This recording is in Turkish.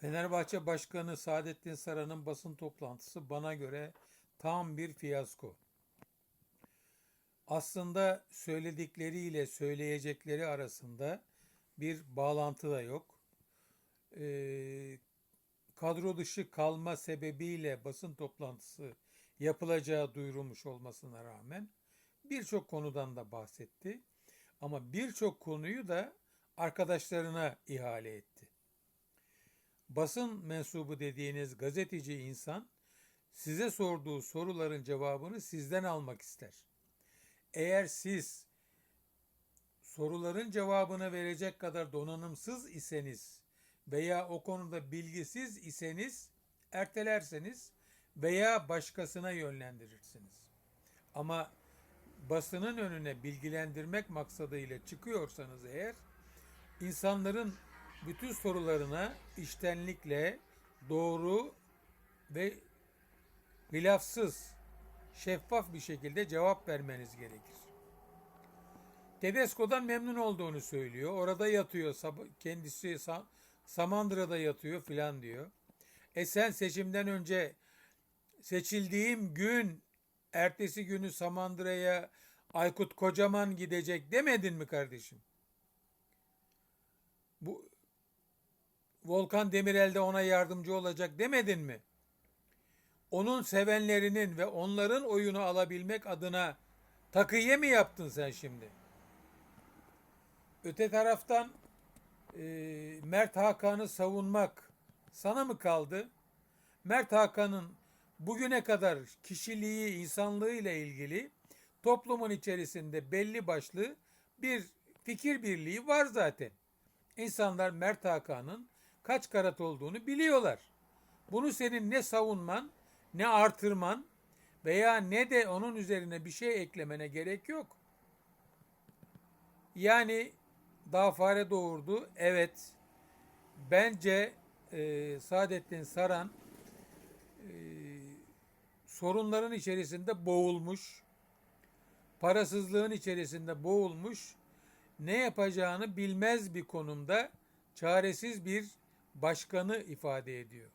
Fenerbahçe Başkanı Saadettin Saran'ın basın toplantısı bana göre tam bir fiyasko. Aslında söyledikleriyle söyleyecekleri arasında bir bağlantı da yok. Ee, kadro dışı kalma sebebiyle basın toplantısı yapılacağı duyurulmuş olmasına rağmen birçok konudan da bahsetti. Ama birçok konuyu da arkadaşlarına ihale etti. Basın mensubu dediğiniz gazeteci insan size sorduğu soruların cevabını sizden almak ister. Eğer siz soruların cevabını verecek kadar donanımsız iseniz veya o konuda bilgisiz iseniz ertelerseniz veya başkasına yönlendirirsiniz. Ama basının önüne bilgilendirmek maksadıyla çıkıyorsanız eğer insanların bütün sorularına iştenlikle doğru ve hilafsız, şeffaf bir şekilde cevap vermeniz gerekir. Tedesco'dan memnun olduğunu söylüyor. Orada yatıyor. Kendisi Sa- Samandıra'da yatıyor filan diyor. E sen seçimden önce seçildiğim gün ertesi günü Samandıra'ya Aykut Kocaman gidecek demedin mi kardeşim? Bu Volkan Demirel de ona yardımcı olacak demedin mi? Onun sevenlerinin ve onların oyunu alabilmek adına takıye mi yaptın sen şimdi? Öte taraftan e, Mert Hakan'ı savunmak sana mı kaldı? Mert Hakan'ın bugüne kadar kişiliği, insanlığı ile ilgili toplumun içerisinde belli başlı bir fikir birliği var zaten. İnsanlar Mert Hakan'ın kaç karat olduğunu biliyorlar. Bunu senin ne savunman, ne artırman veya ne de onun üzerine bir şey eklemene gerek yok. Yani daha fare doğurdu. Evet. Bence e, Saadettin Saran e, sorunların içerisinde boğulmuş. Parasızlığın içerisinde boğulmuş. Ne yapacağını bilmez bir konumda çaresiz bir başkanı ifade ediyor.